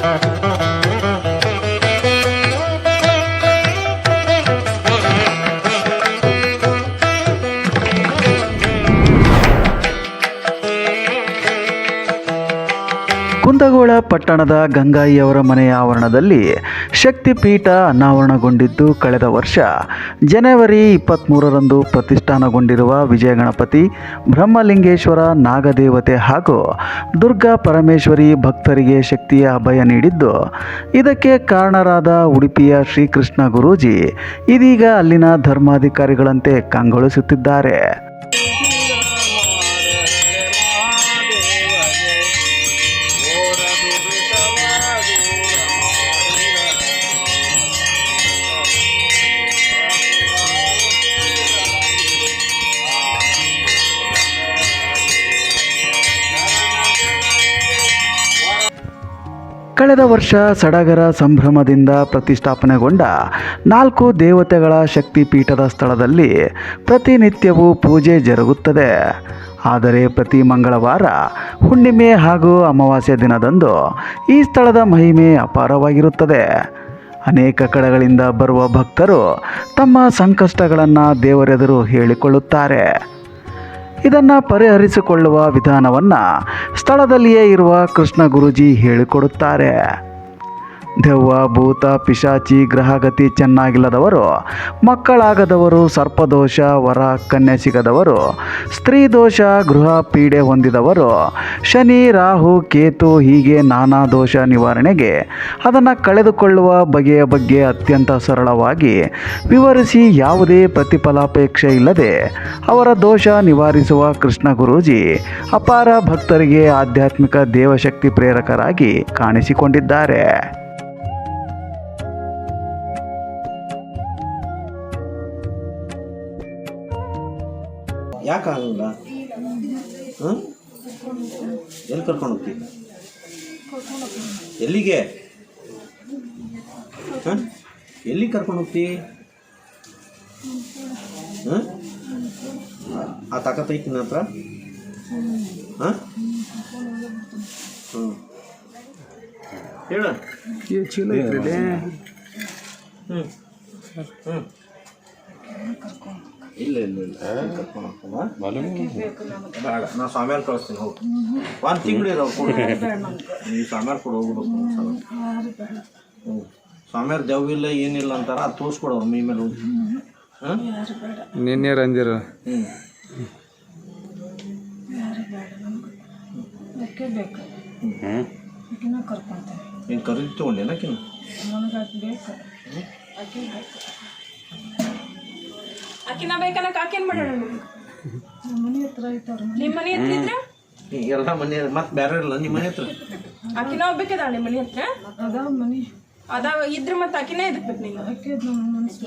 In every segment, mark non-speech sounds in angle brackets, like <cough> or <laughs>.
Thank <laughs> you. ಪಟ್ಟಣದ ಗಂಗಾಯಿಯವರ ಮನೆಯ ಆವರಣದಲ್ಲಿ ಶಕ್ತಿಪೀಠ ಅನಾವರಣಗೊಂಡಿದ್ದು ಕಳೆದ ವರ್ಷ. ಜನವರಿ ಇಪ್ಪತ್ತ್ಮೂರರಂದು ಪ್ರತಿಷ್ಠಾನಗೊಂಡಿರುವ ವಿಜಯ ಗಣಪತಿ, ಬ್ರಹ್ಮಲಿಂಗೇಶ್ವರ, ನಾಗದೇವತೆ ಹಾಗೂ ದುರ್ಗಾ ಪರಮೇಶ್ವರಿ ಭಕ್ತರಿಗೆ ಶಕ್ತಿಯ ಅಭಯ ನೀಡಿದ್ದು, ಇದಕ್ಕೆ ಕಾರಣರಾದ ಉಡುಪಿಯ ಶ್ರೀಕೃಷ್ಣ ಗುರೂಜಿ ಇದೀಗ ಅಲ್ಲಿನ ಧರ್ಮಾಧಿಕಾರಿಗಳಂತೆ ಕಂಗೊಳಿಸುತ್ತಿದ್ದಾರೆ. ಕಳೆದ ವರ್ಷ ಸಡಗರ ಸಂಭ್ರಮದಿಂದ ಪ್ರತಿಷ್ಠಾಪನೆಗೊಂಡ ನಾಲ್ಕು ದೇವತೆಗಳ ಶಕ್ತಿಪೀಠದ ಸ್ಥಳದಲ್ಲಿ ಪ್ರತಿನಿತ್ಯವೂ ಪೂಜೆ ಜರುಗುತ್ತದೆ. ಆದರೆ ಪ್ರತಿ ಮಂಗಳವಾರ, ಹುಣ್ಣಿಮೆ ಹಾಗೂ ಅಮಾವಾಸ್ಯ ದಿನದಂದು ಈ ಸ್ಥಳದ ಮಹಿಮೆ ಅಪಾರವಾಗಿರುತ್ತದೆ. ಅನೇಕ ಕಡೆಗಳಿಂದ ಬರುವ ಭಕ್ತರು ತಮ್ಮ ಸಂಕಷ್ಟಗಳನ್ನು ದೇವರೆದುರು ಹೇಳಿಕೊಳ್ಳುತ್ತಾರೆ. ಇದನ್ನು ಪರಿಹರಿಸಿಕೊಳ್ಳುವ ವಿಧಾನವನ್ನು ಸ್ಥಳದಲ್ಲಿಯೇ ಇರುವ ಕೃಷ್ಣ ಗುರುಜಿ ಹೇಳಿಕೊಡುತ್ತಾರೆ. ದೆವ್ವ, ಭೂತ, ಪಿಶಾಚಿ, ಗ್ರಹಗತಿ ಚೆನ್ನಾಗಿಲ್ಲದವರು, ಮಕ್ಕಳಾಗದವರು, ಸರ್ಪದೋಷ, ವರ, ಕನ್ಯೆ ಸಿಗದವರು, ಸ್ತ್ರೀ ದೋಷ, ಗೃಹ ಪೀಡೆ ಹೊಂದಿದವರು, ಶನಿ, ರಾಹು, ಕೇತು, ಹೀಗೆ ನಾನಾ ದೋಷ ನಿವಾರಣೆಗೆ ಅದನ್ನು ಕಳೆದುಕೊಳ್ಳುವ ಬಗೆಯ ಬಗ್ಗೆ ಅತ್ಯಂತ ಸರಳವಾಗಿ ವಿವರಿಸಿ ಯಾವುದೇ ಪ್ರತಿಫಲಾಪೇಕ್ಷೆ ಇಲ್ಲದೆ ಅವರ ದೋಷ ನಿವಾರಿಸುವ ಕೃಷ್ಣ ಗುರೂಜಿ ಅಪಾರ ಭಕ್ತರಿಗೆ ಆಧ್ಯಾತ್ಮಿಕ ದೇವಶಕ್ತಿ ಪ್ರೇರಕರಾಗಿ ಕಾಣಿಸಿಕೊಂಡಿದ್ದಾರೆ. ಯಾಕೆ ಆಗಲ್ಲ? ಹಾಂ ಎಲ್ಲಿ ಕರ್ಕೊಂಡು ಹೋಗ್ತಿ? ಎಲ್ಲಿಗೆ? ಹಾಂ ಎಲ್ಲಿಗೆ ಕರ್ಕೊಂಡು ಹೋಗ್ತಿ? ಹಾಂ ಆ ತಾಕತ್ ಐತಿ ನಿನ್ನ ಹತ್ರ? ಹಾಂ ಹ್ಞೂ ಹೇಳ. ಹ್ಞೂ ಹ್ಞೂ ಇಲ್ಲ ಇಲ್ಲ ಇಲ್ಲ. ಕರ್ಕೊಂಡು ಹೋಗ್ತಾನ? ಬೇಡ ನಾ ಸ್ವಾಮಿಯಾರ್ ಕಳಿಸ್ತೀನಿ ಹೋಗಿ. ಒಂದು ತಿಂಗಳು ಇದಾವೆ ಕೊಡು. ನೀವು ಸ್ವಾಮಿಯಾರ್ ಕೊಡು ಹೋಗ್ಬೇಕು ಒಂದ್ಸಲ ಹ್ಞೂ ಸ್ವಾಮಿಯಾರ್ ಇಲ್ಲ ಏನಿಲ್ಲ ಅಂತಾರ ಅದು ತೋರಿಸ್ಕೊಡು ಅವ್ರ ಮೈ ಮೇಲೆ ಹೋಗಿ. ಹಾಂ? ನಿನ್ನೆ ರಂದಿರ ಹ್ಞೂ ಬೇಕೇ. ಹ್ಞೂ ನೀನು ಖರೀದಿ ತೊಗೊಂಡೇನಕಿನ ನನಗೆ ಬೇಕು. ಬೇಕು. ಆಕಿನ ಬೇಕನ್ನಕ ಆಕೇನ್ ಮಾಡೋಣ ಮನೆ ಹತ್ರ ಐತವ್ರ ನಿಮ್ಮ ಮನೆ ಹತ್ರ ಇದ್ರ? ಎಲ್ಲ ಮನೆ ಮತ್ತೆ ಬೇರೆ ಇಲ್ಲ ನಿಮ್ಮ ಮನೆ ಹತ್ರ. ಆಕಿನ ಹೋಗ್ಬೇಕದ ನಿಮ್ಮ ಮನೆ ಹತ್ರ? ಅದಾವ ಮನೆ. ಅದಾವ ಇದ್ರ ಮತ್ತೆ ಆಕಿನ ನೀನು. ಆಕೆ ನಮ್ಮ ಮನಸ್ಸು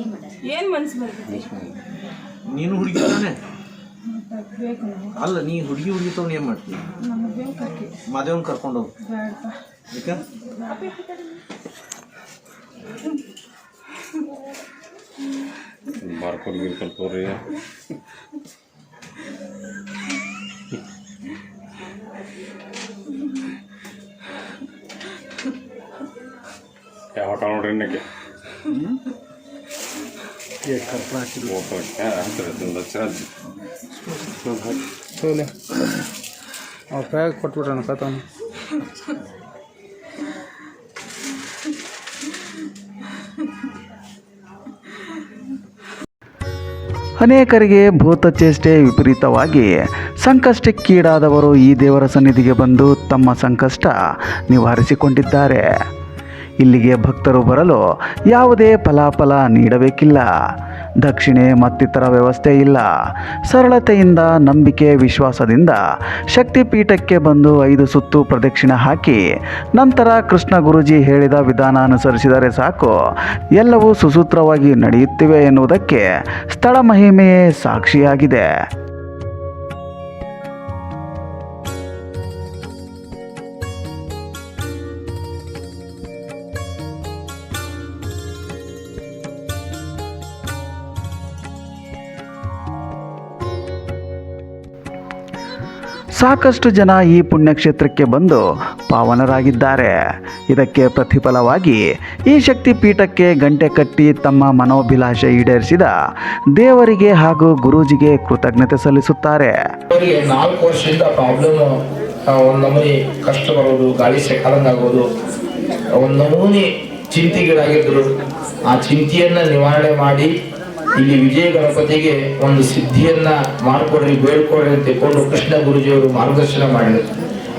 ಏನ್ ಮನ್ಸು ಬರ್ತೈತಿ ನೀನು ಹುಡುಗಿ ತಾನೆ? ಬೇಕು ಅಲ್ಲ ನೀ ಹುಡುಗಿ ಹುಡುಗಿ ತೊಗೊಂಡು ಏನು ಮಾಡ್ತೀವಿ ನಮಗೆ ಬೇಕು ಆಕೆ ಮಾದೇವನ್ ಕರ್ಕೊಂಡು ಹೋಗು ಬೇಡಪ್ಪ ಯಾಕೆ ಬಾರ್ಕೋಡ್ ಗಿರ್ಕೋಡ್ ತೋರಿ ಯಾವ ಹೋಟೆಲ್ ನೋಡ್ರಿ ಇನ್ನಕ್ಕೆ ತೋಲೆ ಅವ್ರ ಕೈಯಾಗ ಕೊಟ್ಬಿಟ್ರಣ ಕತಾನ ಅನೇಕರಿಗೆ ಭೂತ ಚೇಷ್ಟೆ ವಿಪರೀತವಾಗಿ. ಸಂಕಷ್ಟಕ್ಕೀಡಾದವರು ಈ ದೇವರ ಸನ್ನಿಧಿಗೆ ಬಂದು ತಮ್ಮ ಸಂಕಷ್ಟ ನಿವಾರಿಸಿಕೊಂಡಿದ್ದಾರೆ. ಇಲ್ಲಿಗೆ ಭಕ್ತರು ಬರಲು ಯಾವುದೇ ಫಲಾಫಲ ನೀಡಬೇಕಿಲ್ಲ. ದಕ್ಷಿಣೆ ಮತ್ತಿತರ ವ್ಯವಸ್ಥೆ ಇಲ್ಲ. ಸರಳತೆಯಿಂದ, ನಂಬಿಕೆ, ವಿಶ್ವಾಸದಿಂದ ಶಕ್ತಿಪೀಠಕ್ಕೆ ಬಂದು ಐದು ಸುತ್ತು ಪ್ರದಕ್ಷಿಣೆ ಹಾಕಿ, ನಂತರ ಕೃಷ್ಣ ಗುರುಜಿ ಹೇಳಿದ ವಿಧಾನ ಅನುಸರಿಸಿದರೆ ಸಾಕು. ಎಲ್ಲವೂ ಸುಸೂತ್ರವಾಗಿ ನಡೆಯುತ್ತಿವೆ ಎನ್ನುವುದಕ್ಕೆ ಸ್ಥಳ ಮಹಿಮೆಯೇ ಸಾಕ್ಷಿಯಾಗಿದೆ. ಸಾಕಷ್ಟು ಜನ ಈ ಪುಣ್ಯಕ್ಷೇತ್ರಕ್ಕೆ ಬಂದು ಪಾವನರಾಗಿದ್ದಾರೆ. ಇದಕ್ಕೆ ಪ್ರತಿಫಲವಾಗಿ ಈ ಶಕ್ತಿ ಪೀಠಕ್ಕೆ ಗಂಟೆ ಕಟ್ಟಿ ತಮ್ಮ ಮನೋಭಿಲಾಷೆ ಈಡೇರಿಸಿದ ದೇವರಿಗೆ ಹಾಗೂ ಗುರೂಜಿಗೆ ಕೃತಜ್ಞತೆ ಸಲ್ಲಿಸುತ್ತಾರೆ. ನಾಲ್ಕು ವರ್ಷದಿಂದ ಪ್ರಾಬ್ಲಮ್ ಒಂದು ಕಷ್ಟ ಬರೋದು, ಗಾಳಿ ಒಂದು ನಮೂನಿ ಆ ಚಿಂತೆಯನ್ನು ನಿವಾರಣೆ ಮಾಡಿ ಇಲ್ಲಿ ವಿಜಯ ಗಣಪತಿಗೆ ಒಂದು ಸಿದ್ಧಿಯನ್ನ ಮಾಡಿಕೊಡ್ರಿ ಬೇಡ್ಕೊಡ್ರಿ ಅಂತ ತಿಳ್ಕೊಂಡು ಕೃಷ್ಣ ಗುರುಜಿಯವರು ಮಾರ್ಗದರ್ಶನ ಮಾಡಿದರು.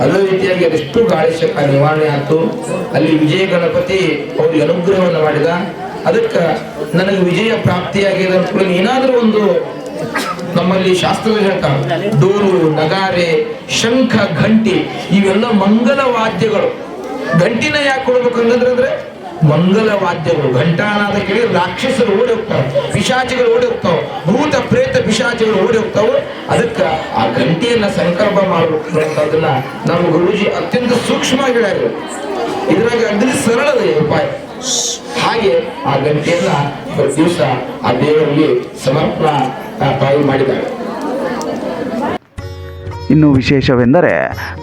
ಅದೇ ರೀತಿಯಾಗಿ ಅದೆಷ್ಟು ಗಾಳಿ ಶಕ ನಿವಾರಣೆ ಆಯ್ತು. ಅಲ್ಲಿ ವಿಜಯ ಗಣಪತಿ ಅವ್ರಿಗೆ ಅನುಗ್ರಹವನ್ನು ಮಾಡಿದ. ಅದಕ್ಕೆ ನನಗೆ ವಿಜಯ ಪ್ರಾಪ್ತಿಯಾಗಿದೆ ಅಂತ ಏನಾದರೂ ಒಂದು ನಮ್ಮಲ್ಲಿ ಶಾಸ್ತ್ರ ಹೇಳ್ತಾರೆ ಡೋರು, ನಗಾರೆ, ಶಂಖ, ಘಂಟಿ ಇವೆಲ್ಲ ಮಂಗಲ ವಾದ್ಯಗಳು. ಘಂಟಿನ ಯಾಕೆ ಕೊಡ್ಬೇಕಂದ್ರೆ ಅಂದ್ರೆ ಮಂಗಲ ವಾದ್ಯಗಳು ಘಂಟಾನಾದ ಕೇಳಿ ರಾಕ್ಷಸರು ಓಡಿ ಹೋಗ್ತಾವೆ ಪಿಶಾಚಿಗಳು ಓಡಿ ಹೋಗ್ತಾವೆ ಭೂತ ಪ್ರೇತ ಪಿಶಾಚಿಗಳು ಓಡಿ ಹೋಗ್ತಾವ ಅದಕ್ಕೆ ಆ ಘಂಟೆಯನ್ನ ಸಂಕಲ್ಪ ಮಾಡಬೇಕು ನಮ್ಮ ಗುರುಜಿ ಅತ್ಯಂತ ಸೂಕ್ಷ್ಮವಾಗಿ ಹೇಳ್ಯಾರ. ಇದ್ರಾಗ ಅಗ್ನಿ ಸರಳದ ಉಪಾಯ. ಹಾಗೆ ಆ ಗಂಟೆಯನ್ನ ಪ್ರತಿ ದಿವಸ ಆ ದೇವರಲ್ಲಿ ಸಮರ್ಪಣಾ ತಾಯಿ ಮಾಡಿದ್ದಾಳೆ. ಇನ್ನು ವಿಶೇಷವೆಂದರೆ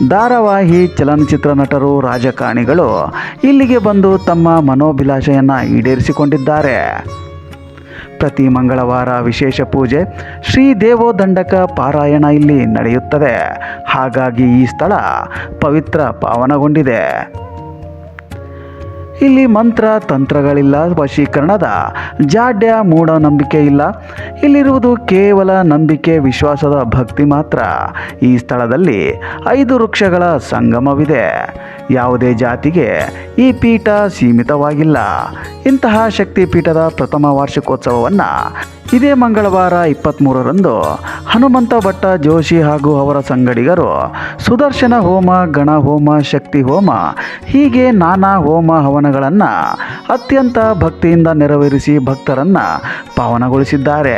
ಧಾರಾವಾಹಿ ಚಲನಚಿತ್ರ ನಟರು, ರಾಜಕಾರಣಿಗಳು ಇಲ್ಲಿಗೆ ಬಂದು ತಮ್ಮ ಮನೋಭಿಲಾಷೆಯನ್ನು ಈಡೇರಿಸಿಕೊಂಡಿದ್ದಾರೆ. ಪ್ರತಿ ಮಂಗಳವಾರ ವಿಶೇಷ ಪೂಜೆ ಶ್ರೀ ದೇವೋದಂಡಕ ಪಾರಾಯಣ ಇಲ್ಲಿ ನಡೆಯುತ್ತದೆ. ಹಾಗಾಗಿ ಈ ಸ್ಥಳ ಪವಿತ್ರ ಪಾವನಗೊಂಡಿದೆ. ಇಲ್ಲಿ ಮಂತ್ರ ತಂತ್ರಗಳಿಲ್ಲ, ವಶೀಕರಣದ. ಜಾಡ್ಯ ಮೂಢನಂಬಿಕೆ ಇಲ್ಲ. ಇಲ್ಲಿರುವುದು ಕೇವಲ ನಂಬಿಕೆ, ವಿಶ್ವಾಸದ ಭಕ್ತಿ ಮಾತ್ರ. ಈ ಸ್ಥಳದಲ್ಲಿ ಐದು ವೃಕ್ಷಗಳ ಸಂಗಮವಿದೆ. ಯಾವುದೇ ಜಾತಿಗೆ ಈ ಪೀಠ ಸೀಮಿತವಾಗಿಲ್ಲ. ಇಂತಹ ಶಕ್ತಿ ಪೀಠದ ಪ್ರಥಮ ವಾರ್ಷಿಕೋತ್ಸವವನ್ನು ಇದೇ ಮಂಗಳವಾರ ಇಪ್ಪತ್ತ್ಮೂರರಂದು ಹನುಮಂತ ಭಟ್ಟ ಜೋಶಿ ಹಾಗೂ ಅವರ ಸಂಗಡಿಗರು ಸುದರ್ಶನ ಹೋಮ, ಗಣ ಹೋಮ, ಶಕ್ತಿ ಹೋಮ, ಹೀಗೆ ನಾನಾ ಹೋಮ ಹವನಗಳನ್ನು ಅತ್ಯಂತ ಭಕ್ತಿಯಿಂದ ನೆರವೇರಿಸಿ ಭಕ್ತರನ್ನು ಪಾವನಗೊಳಿಸಿದ್ದಾರೆ.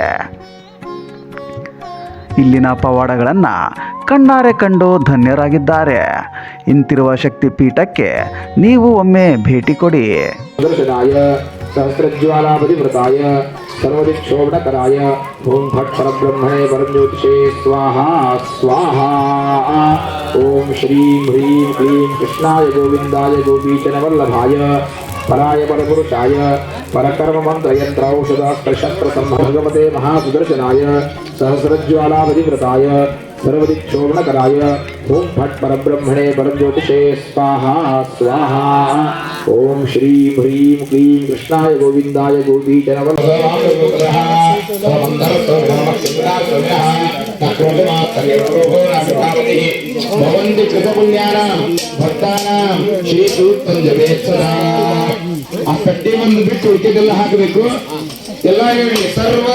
ಇಲ್ಲಿನ ಪವಾಡಗಳನ್ನು ಕಣ್ಣಾರೆ ಕಂಡು ಧನ್ಯರಾಗಿದ್ದಾರೆ. ಇಂತಿರುವ ಶಕ್ತಿ ಪೀಠಕ್ಕೆ ನೀವು ಒಮ್ಮೆ ಭೇಟಿ ಕೊಡಿ. ಸಹಸ್ರಜ್ವಾಲಾಪತಿ ವ್ರತಾಯ ಸರ್ವದಿಕ್ಷೋಭಣಕರಾಯ. ಓಂ ಭಟ್ ಪರಬ್ರಹ್ಮಣೇ ಪರಜ್ಯೋತಿಷೇ ಸ್ವಾಹಾ ಸ್ವಾಹ. ಓಂ ಶ್ರೀಂ ಹ್ರೀಂ ಕ್ಲೀಂ ಕೃಷ್ಣಾಯ ಗೋವಿಂದಾಯ ಗೋಪೀಚನವಲ್ಲಭಾಯ. ಪರಾಯ ಪರಪುರುಷಾಯ ಪರಕರ್ಮ ಮಂತ್ರ ಔಷಧ ಶಸ್ತ್ರ ಭಗವತೆ ಮಹಾಸುದರ್ಶನಾಯ ಸಹಸ್ರಜ್ವಾಲಾಪತಿವ್ರತಾಯ ಸರ್ವದಿಕ್ಷೋಭಣಕರಾಯ ಓಂ ಭಟ್ ಪರಬ್ರಹ್ಮಣೇ ಪರಜ್ಯೋತಿಷೇ ಸ್ವಾಹಾ ಸ್ವಾಹಾ ಓಂ ಶ್ರೀಂ ಹ್ರೀಂ ಕ್ಲೀಂ ಕೃಷ್ಣಾಯ ಗೋವಿಂದಾಯ ಭವಂತಿ ಕೃತಪುಣ್ಯಾನಾಂ ಭಕ್ತಾನಾಂ ಶ್ರೀ ಸೂಕ್ತಂ ಜಪೇತ್ಸದಾ ಆ ಪಟ್ಟಿ ಒಂದು ಬಿಟ್ಟು ಉಳಿಕೆದೆಲ್ಲ ಹಾಕಬೇಕು ಎಲ್ಲ ಹೇಳಿ ಸರ್ವ ಸರ್ವ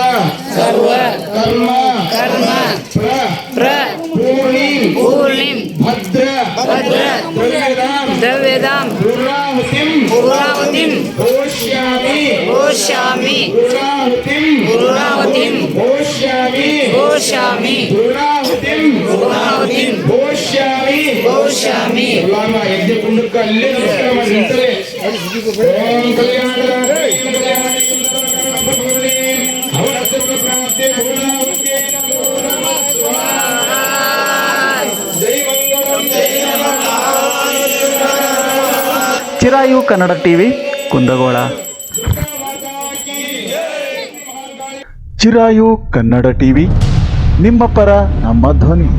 கோஷாமி உருவாவதின் கோஷாமி கோஷாமி உருவாவதின் உருவாவதின் கோஷாமಿ கோஷಾಮಿ ಚಿರಾಯು ಕನ್ನಡ ಟಿವಿ ಕುಂದಗೋಳ ಚಿರಾಯು ಕನ್ನಡ ಟಿವಿ ನಿಮ್ಮ ಪರ ನಮ್ಮ ಧ್ವನಿ.